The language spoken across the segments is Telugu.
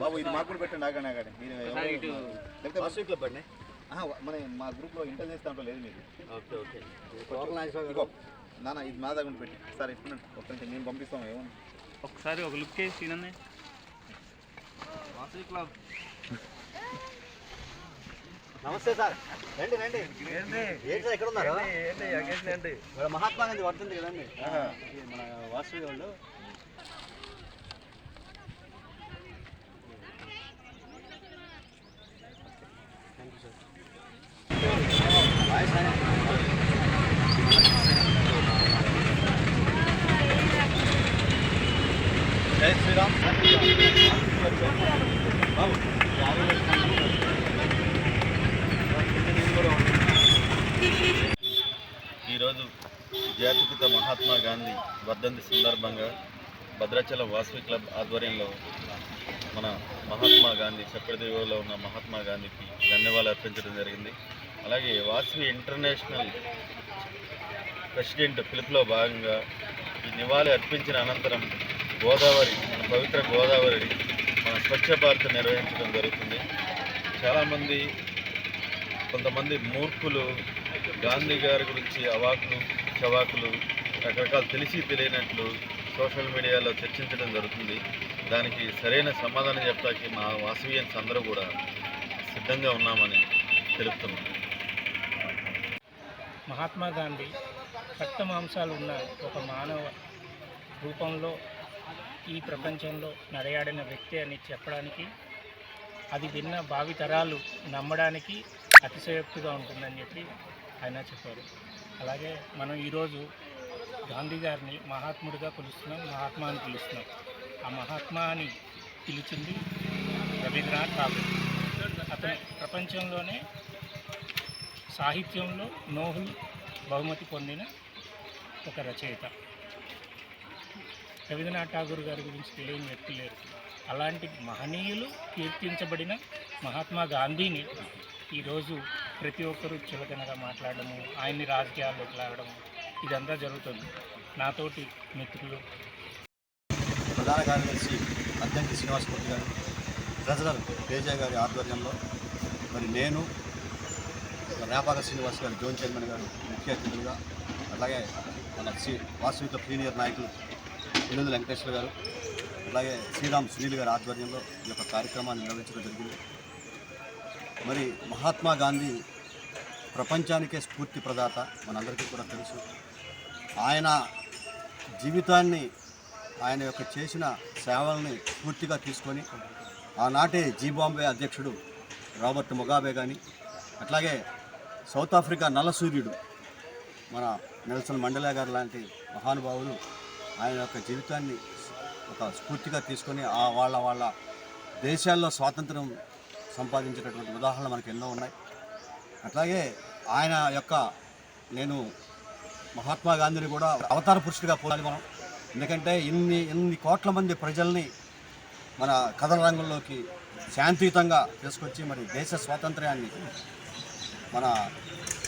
బాబు ఇది మాకు కూడా పెట్టండి ఆగండి ఆగండి. మీరు లేకపోతే మన మా గ్రూప్లో ఇంటెలిజెన్స్ దాంట్లో లేదు మీరు. Okay okay. నాన్న ఇది మా దగ్గర పెట్టి. సార్ ఒక్క నిమిషం మేము పంపిస్తాం ఏమన్నా ఒకసారి ఒక లుక్ వేసి తినండి వాసవి క్లబ్ నమస్తే సార్. రండి రండి. ఏంటి సార్ ఎక్కడ ఉన్నారు? మహాత్మా గాంధీ వర్ధంతి కదండి? మన వాసవి వాళ్ళు thank you sir bye sir జై శ్రీరామ్ బాబు ఈరోజు జాతిపిత మహాత్మా గాంధీ వర్ధంతి సందర్భంగా భద్రాచలం వాసవి క్లబ్ ఆధ్వర్యంలో మన మహాత్మా గాంధీ చక్రదేవిలో ఉన్న మహాత్మా గాంధీకి ధన్యవాదాలు అర్పించడం జరిగింది. అలాగే వాసవి ఇంటర్నేషనల్ ప్రెసిడెంట్ పిలుపులో భాగంగా ఈ నివాళి అర్పించిన అనంతరం గోదావరి మన పవిత్ర గోదావరి మన స్వచ్ఛ భారత్ నిర్వహించడం జరుగుతుంది. చాలామంది కొంతమంది మూర్ఖులు గాంధీ గారి గురించి అవాకులు చవాకులు రకరకాలు తెలిసి తెలియనట్లు సోషల్ మీడియాలో చర్చించడం జరుగుతుంది. దానికి సరైన సమాధానం చెప్పడానికి మా వాసవియన్స్ అందరూ కూడా సిద్ధంగా ఉన్నామని తెలుపుతున్నాం. మహాత్మా గాంధీ రక్త మాంసాలు ఉన్న ఒక మానవ రూపంలో ఈ ప్రపంచంలో నడయాడిన వ్యక్తి అని చెప్పడానికి అది విన్న భావితరాలు నమ్మడానికి అతిశయోక్తిగా ఉంటుందని చెప్పి ఆయన చెప్పారు. అలాగే మనం ఈరోజు గాంధీ గారిని మహాత్ముడిగా పిలుస్తున్నాం మహాత్మా అని పిలుస్తున్నాం. ఆ మహాత్మా అని పిలిచింది రవీంద్రనాథ్ ఠాగూర్. అతను ప్రపంచంలోనే సాహిత్యంలో నోహుల్ బహుమతి పొందిన ఒక రచయిత. రవీంద్రనాథ్ ఠాగూర్ గారి గురించి తెలియని వ్యక్తి లేరు. అలాంటి మహనీయులు కీర్తించబడిన మహాత్మా గాంధీని ఈరోజు ప్రతి ఒక్కరూ చులకనగా మాట్లాడము ఆయన్ని రాజకీయాల్లోకి లాగడము ఇదంతా జరుగుతుంది. నాతోటి మిత్రులు ప్రధాన కార్యదర్శి అద్దంకి శ్రీనివాసమూర్తి గారు ట్రెజరర్ తేజ గారి ఆధ్వర్యంలో మరి నేను రేపాక శ్రీనివాస్ గారు జోన్ చైర్మన్ గారు ముఖ్య అతిథులుగా అలాగే మన వాస్తవిక సీనియర్ నాయకులు ఎనిమిది వెంకటేశ్వర గారు అలాగే శ్రీరామ్ సునీల్ గారి ఆధ్వర్యంలో ఈ యొక్క కార్యక్రమాన్ని నిర్వహించడం జరిగింది. మరి మహాత్మా గాంధీ ప్రపంచానికే స్ఫూర్తి ప్రదాత మనందరికీ కూడా తెలుసు. ఆయన జీవితాన్ని ఆయన యొక్క చేసిన సేవల్ని పూర్తిగా తీసుకొని ఆనాటి జీబాంబే అధ్యక్షుడు రాబర్ట్ ముగాబే కానీ అట్లాగే సౌత్ ఆఫ్రికా నలసూర్యుడు మన నెల్సన్ మండేలా గారు లాంటి మహానుభావులు ఆయన యొక్క జీవితాన్ని ఒక స్ఫూర్తిగా తీసుకొని ఆ వాళ్ళ వాళ్ళ దేశాల్లో స్వాతంత్రం సంపాదించినటువంటి ఉదాహరణలు మనకు ఎన్నో ఉన్నాయి. అట్లాగే ఆయన యొక్క నేను మహాత్మా గాంధీని కూడా అవతార పురుషుడిగా పోవాలి మనం. ఎందుకంటే ఇన్ని ఇన్ని కోట్ల మంది ప్రజల్ని మన కథల రంగంలోకి శాంతియుతంగా తీసుకొచ్చి మరి దేశ స్వాతంత్ర్యాన్ని మన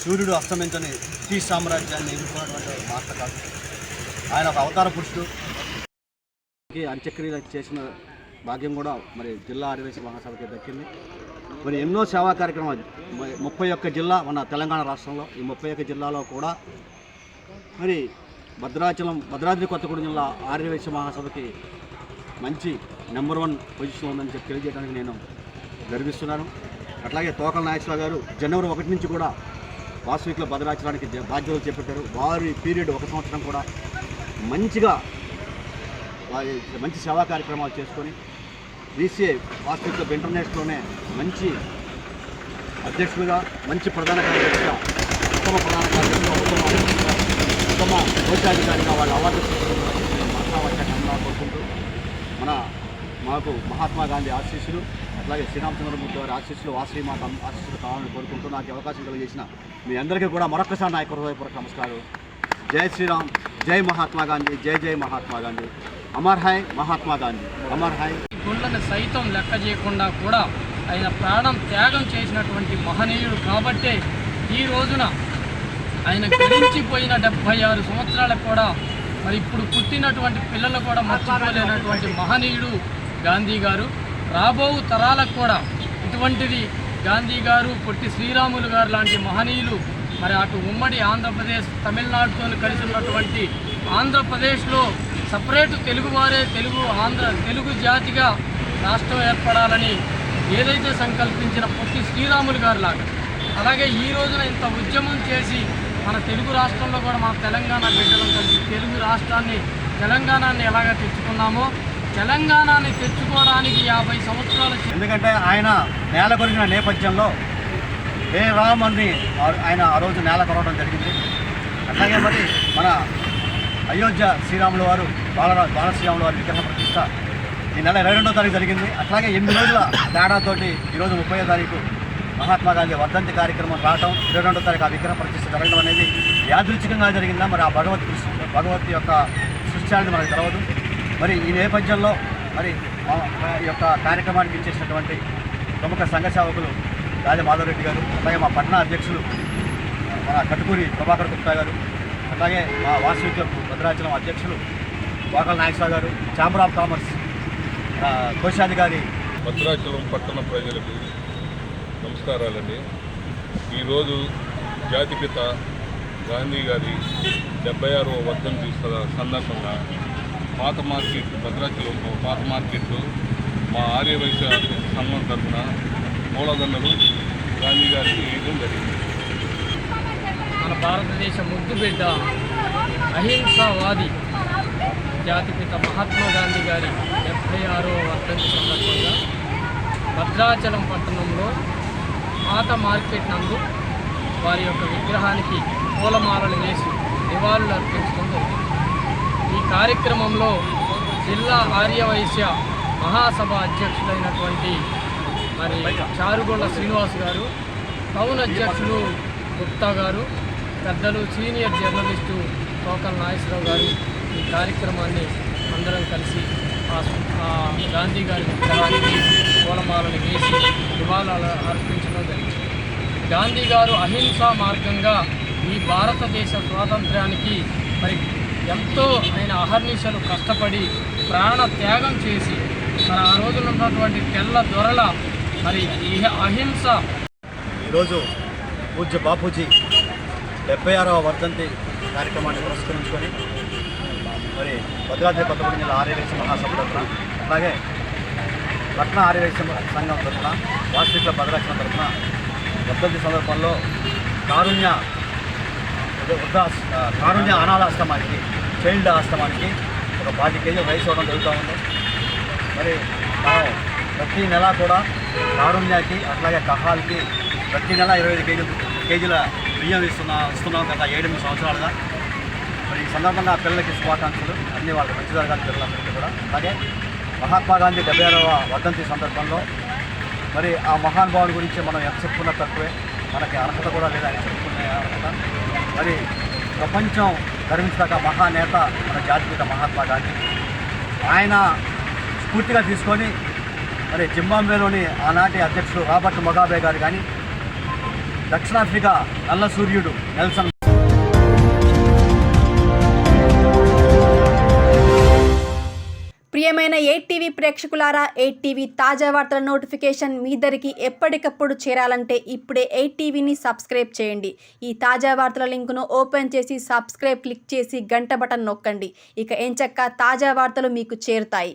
సూర్యుడు అస్తమించని బ్రిటిష్ సామ్రాజ్యాన్ని ఎదుర్కొన్నటువంటి మాట కాదు. ఆయన ఒక అవతార పురుషుడు. అంత్యక్రియలు చేసిన భాగ్యం కూడా మరి జిల్లా ఆదివాసీ మహాసభకి దక్కింది. మరి ఎన్నో సేవా కార్యక్రమాలు ముప్పై ఒక్క జిల్లా మన తెలంగాణ రాష్ట్రంలో ఈ ముప్పై ఒక్క జిల్లాలో కూడా మరి భద్రాచలం భద్రాద్రి కొత్తగూడెం జిల్లా ఆర్యవేశ మహాసభకి మంచి నెంబర్ వన్ పొజిషన్ ఉందని చెప్పి తెలియజేయడానికి నేను గర్విస్తున్నాను. అట్లాగే తోకల నాగేశ్వరరావు గారు జనవరి ఒకటి నుంచి కూడా వాసవికుల భద్రాచలానికి బాధ్యతలు చేపట్టారు. వారి పీరియడ్ ఒక సంవత్సరం కూడా మంచిగా వారి మంచి సేవా కార్యక్రమాలు చేసుకొని బీసీఐ వాస్తవిక క్లబ్ ఇంటర్నేషనల్లోనే మంచి అధ్యక్షుడిగా మంచి ప్రధాన కార్యదర్శిగా ఉత్తమ ప్రధాన కార్యదర్శిగా ఉత్తమ అధ్యక్షుడిగా, ఉత్తమ కోశాధికారిగా వాళ్ళ అవార్డు మాట్లాడకుండా కోరుకుంటూ మన మాకు మహాత్మా గాంధీ ఆశీస్సులు అట్లాగే శ్రీరామచంద్రమూర్తి వారి ఆశీస్సులు వాసవి మాత ఆశీస్సులు కావాలని కోరుకుంటూ నాకు అవకాశం కలిగేసిన మీ అందరికీ కూడా మరొకసారి నా యొక్క హృదయపూర్వక నమస్కారం జై శ్రీరామ్. జై మహాత్మా గాంధీ జై జై మహాత్మా గాంధీ. అమర్ హై మహాత్మా గాంధీ అమర్ హై. గుండెని సైతం లెక్క చేయకుండా కూడా ఆయన ప్రాణం త్యాగం చేసినటువంటి మహనీయుడు కాబట్టే ఈ రోజున ఆయన గడించిపోయిన డెబ్భై ఆరు సంవత్సరాలకు కూడా మరి ఇప్పుడు పుట్టినటువంటి పిల్లలు కూడా మర్చిపోలేనటువంటి మహనీయుడు గాంధీ గారు. రాబో తరాలకు కూడా ఇటువంటిది గాంధీ గారు పొట్టి శ్రీరాములు గారు లాంటి మహనీయులు మరి అటు ఉమ్మడి ఆంధ్రప్రదేశ్ తమిళనాడుతో కలిసి ఉన్నటువంటి ఆంధ్రప్రదేశ్లో సపరేట్ తెలుగువారే తెలుగు ఆంధ్ర తెలుగు జాతిగా రాష్ట్రం ఏర్పడాలని ఏదైతే సంకల్పించిన పొట్టి శ్రీరాములు గారు లాగా. అలాగే ఈ రోజున ఇంత ఉద్యమం చేసి మన తెలుగు రాష్ట్రంలో కూడా మన తెలంగాణ బిడ్డలం కలిసి తెలుగు రాష్ట్రాన్ని తెలంగాణని ఎలాగ తెచ్చుకున్నామో తెలంగాణని తెచ్చుకోవడానికి యాభై సంవత్సరాల ఎందుకంటే ఆయన నేల కొరిగిన నేపథ్యంలో ఏ రామ్ అని ఆయన ఆ రోజు నేల కొరవడం జరిగింది. అట్లాగే మరి మన అయోధ్య శ్రీరాములు వారు బాల బాలశ్రీరాములు వారి విగ్రహ ప్రతిష్ట ఈ నెల ఇరవై రెండో తారీఖు జరిగింది. అట్లాగే ఎనిమిది రోజుల తేడాతోటి ఈరోజు ముప్పై తారీఖు మహాత్మా గాంధీ వర్ధంతి కార్యక్రమం రావటం ఇరవై రెండో తారీఖు ఆ విగ్రహ ప్రతిష్ట జరగడం అనేది యాదృచ్ఛికంగా జరిగిందా? మరి ఆ భగవత్ కృష్ణ భగవత్ యొక్క సృష్టి అనేది మనకు తెలవదు. మరి ఈ నేపథ్యంలో మరి మా- యొక్క కార్యక్రమానికి ఇచ్చేసినటువంటి ప్రముఖ సంఘ సేవకులు రాజమాధవరెడ్డి గారు అలాగే మా పట్టణ అధ్యక్షులు మన కట్టుకూరి ప్రభాకర్ గుప్తా గారు అలాగే మా వాసవి క్లబ్ భద్రాచలం అధ్యక్షులు వాకల నాగేశ్వర గారు ఛాంబర్ ఆఫ్ కామర్స్ కోశాధికారి. భద్రాచలం పట్టణ ప్రజలకు నమస్కారాలండి. ఈరోజు జాతిపిత గాంధీ గారి డెబ్బై ఆరవ వర్ధంతి స- సందర్భంగా పాత మార్కెట్ భద్రాచలం పాత మార్కెట్లో మా ఆర్యవైశ్య సంఘం తరఫున మూలధనలు గాంధీ గారికి వేయడం జరిగింది. మన భారతదేశ ముద్దు బిడ్డ అహింసావాది జాతిపిత మహాత్మా గాంధీ గారి డెబ్బై ఆరో వర్ధంతి సందర్భంగా భద్రాచలం పట్టణంలో పాత మార్కెట్ నందు వారి యొక్క విగ్రహానికి పూలమాలలు వేసి నివాళులు అర్పించడం జరిగింది. ఈ కార్యక్రమంలో జిల్లా ఆర్యవైశ్య మహాసభ అధ్యక్షులైనటువంటి మరి చారుగొండ శ్రీనివాస్ గారు టౌన్ అధ్యక్షులు గుప్తా గారు పెద్దలు సీనియర్ జర్నలిస్టు టోకల్ నాగేశ్వరరావు గారు ఈ కార్యక్రమాన్ని అందరం కలిసి ఆ గాంధీ గారి విగ్రహానికి పూలమాలను వేసి నివాళులు అర్పించడం జరిగింది. గాంధీ గారు అహింసా మార్గంగా ఈ భారతదేశ స్వాతంత్ర్యానికి మరి ఎంతో ఆయన అహర్నిశలు కష్టపడి ప్రాణ త్యాగం చేసి మరి ఆ రోజున ఉన్నటువంటి తెల్ల దొరల మరి ఈ అహింస. ఈరోజు పూజ్య బాపూజీ డెబ్బై ఆరవ వర్ధంతి కార్యక్రమాన్ని పురస్కరించుకొని మరి భద్రాద్రి కొత్తగూడెం జిల్లా ఆర్యవేశ మహాసభ తరఫున అలాగే పట్న ఆర్యవేశ సంఘం తరఫున వాస్తవిక భద్రాక్షణ తరఫున వర్ధంతి సందర్భంలో కారుణ్య వృద్ధా వృద్ధ కారుణ్య అనాథాశ్రమానికి చైల్డ్ ఆశ్రమానికి ఒక పాతి కేజీ వయసు ఇవ్వడం జరుగుతూ ఉంది. మరి మనం ప్రతి నెల కూడా కారుణ్యాకి అట్లాగే కహాల్కి ప్రతి నెల ఇరవై ఐదు కేజీలు కేజీల బియ్యం ఇస్తున్నా ఇస్తున్నాం గత ఏడెనిమిది సంవత్సరాలుగా. మరి ఈ సందర్భంగా ఆ పిల్లలకి శుభాకాంక్షలు. అన్ని వాళ్ళకి మంచి జరగాలి పిల్లలందరికీ కూడా. అలాగే మహాత్మా గాంధీ డెబ్బై ఆరవ వర్ధంతి సందర్భంలో మరి ఆ మహానుభావుని గురించి మనం ఎంత చెప్పుకున్నా తక్కువే. మనకి అర్హత కూడా లేదా అని చెప్పుకునే అర్హత. మరి ప్రపంచం గర్వించదగ్గ మహానేత మన జాతిపిత మహాత్మా గాంధీ. ఆయన స్ఫూర్తిగా తీసుకొని మరి జింబాబ్వేలోని ఆనాటి అధ్యక్షుడు రాబర్ట్ మొగాబే గారు కానీ దక్షిణాఫ్రికా నల్ల సూర్యుడు నెల్సన్. ప్రియమైన ఎయిట్ టీవీ ప్రేక్షకులారా ఎయిట్ టీవీ తాజా వార్తల నోటిఫికేషన్ మీ దరికి ఎప్పటికప్పుడు చేరాలంటే ఇప్పుడే ఎయిట్ టీవీని సబ్స్క్రైబ్ చేయండి. ఈ తాజా వార్తల లింకును ఓపెన్ చేసి సబ్స్క్రైబ్ క్లిక్ చేసి గంట బటన్ నొక్కండి. ఇక ఎంచక్క తాజా వార్తలు మీకు చేరుతాయి.